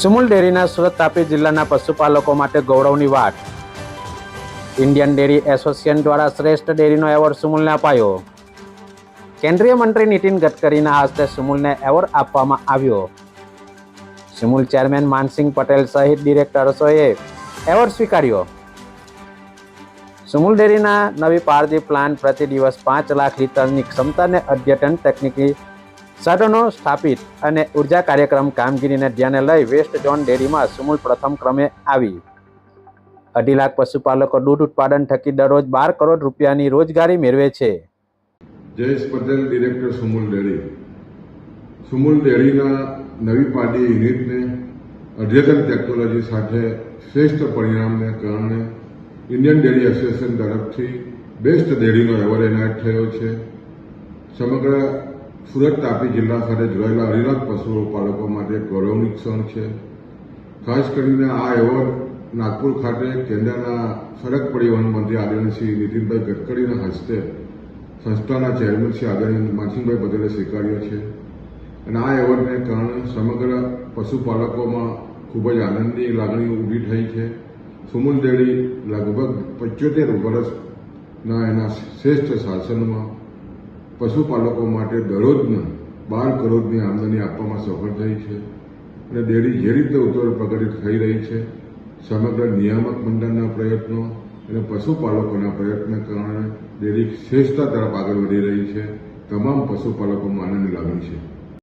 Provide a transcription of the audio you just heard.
સુમુલ ડેરીના સુરત તાપી જિલ્લાના પશુપાલકો માટે ગૌરવની વાત. ઇન્ડિયન ડેરી એસોસિએશન દ્વારા શ્રેષ્ઠ ડેરીનો એવોર્ડ સુમુલને અપાયો. કેન્દ્રીય મંત્રી નીતિન ગડકરીના હસ્તે સુમુલને એવોર્ડ આપવામાં આવ્યો. સુમુલ ચેરમેન માનસિંહ પટેલ સહિત ડિરેક્ટર્સોએ એવોર્ડ સ્વીકાર્યો. સુમુલ ડેરીના નવી પારદી પ્લાન્ટ પ્રતિ દિવસ પાંચ લાખ લીટરની ક્ષમતાને અદ્યતન તકનીકી સાધનો સ્થાપિત અને ઊર્જા કાર્યક્રમ કામગીરીને ધ્યાને લઈ વેસ્ટ ઝોન ડેરીમાં સુમૂલ પ્રથમ ક્રમે આવી. અઢી લાખ પશુપાલકો દૂધ ઉત્પાદન થકી દરરોજ બાર કરોડ રૂપિયાની રોજગારી મેળવે છે. Jayesh Patel director Sumul dairy. Sumul ડેરીના નવી પાડી યુનિટને અદ્યતન ટેકનોલોજી સાથે શ્રેષ્ઠ પરિણામને કારણે ઇન્ડિયન ડેરી એસોસિએશન તરફથી બેસ્ટ ડેરીનો એવોર્ડ એનાયત થયો છે. સમગ્ર સુરત તાપી જિલ્લા સાથે જોડાયેલા અઢી પશુપાલકો માટે ગૌરવની ક્ષણ છે. ખાસ કરીને આ એવોર્ડ નાગપુર ખાતે કેન્દ્રના સડક પરિવહન મંત્રી આદરણીય શ્રી નીતિનભાઈ ગડકરીના હસ્તે સંસ્થાના ચેરમેન શ્રી આદરણીય માનસિંહભાઈ પટેલે સ્વીકાર્યો છે. અને આ એવોર્ડને કારણે સમગ્ર પશુપાલકોમાં ખૂબ જ આનંદની લાગણી ઊભી થઈ છે. સુમુલ ડેરી લગભગ પંચોતેર વર્ષના એના શ્રેષ્ઠ શાસનમાં પશુપાલકો માટે દરરોજના બાર કરોડની આમદની આપવામાં સફળ થઈ છે અને ડેરી જે રીતે ઉત્તર પ્રગતિ થઈ રહી છે, સમગ્ર નિયામક મંડળના પ્રયત્નો અને પશુપાલકોના પ્રયત્નને કારણે ડેરી શ્રેષ્ઠતા તરફ આગળ વધી રહી છે. તમામ પશુપાલકોમાં આનંદ લાગણી છે.